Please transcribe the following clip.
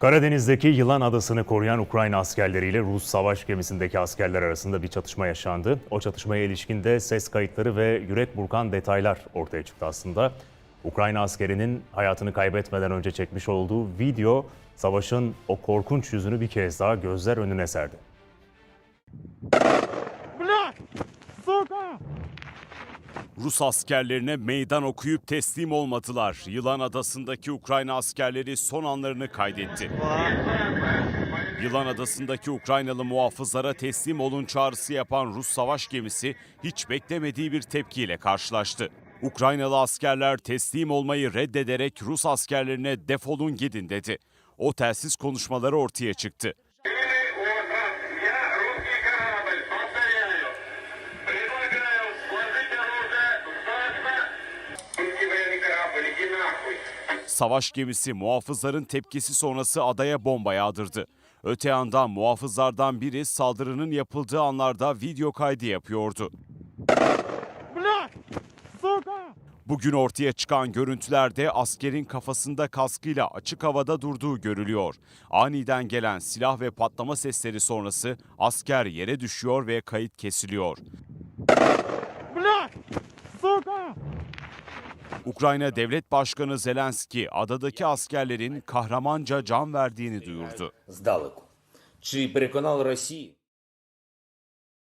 Karadeniz'deki Yılan Adası'nı koruyan Ukrayna askerleriyle Rus savaş gemisindeki askerler arasında bir çatışma yaşandı. O çatışmaya ilişkin de ses kayıtları ve yürek burkan detaylar ortaya çıktı aslında. Ukrayna askerinin hayatını kaybetmeden önce çekmiş olduğu video savaşın o korkunç yüzünü bir kez daha gözler önüne serdi. Rus askerlerine meydan okuyup teslim olmadılar. Yılan Adası'ndaki Ukrayna askerleri son anlarını kaydetti. Yılan Adası'ndaki Ukraynalı muhafızlara teslim olun çağrısı yapan Rus savaş gemisi hiç beklemediği bir tepkiyle karşılaştı. Ukraynalı askerler teslim olmayı reddederek Rus askerlerine defolun gidin dedi. O telsiz konuşmaları ortaya çıktı. Savaş gemisi muhafızların tepkisi sonrası adaya bomba yağdırdı. Öte yandan muhafızlardan biri saldırının yapıldığı anlarda video kaydı yapıyordu. Bugün ortaya çıkan görüntülerde askerin kafasında kaskıyla açık havada durduğu görülüyor. Aniden gelen silah ve patlama sesleri sonrası asker yere düşüyor ve kayıt kesiliyor. Ukrayna Devlet Başkanı Zelenski adadaki askerlerin kahramanca can verdiğini duyurdu.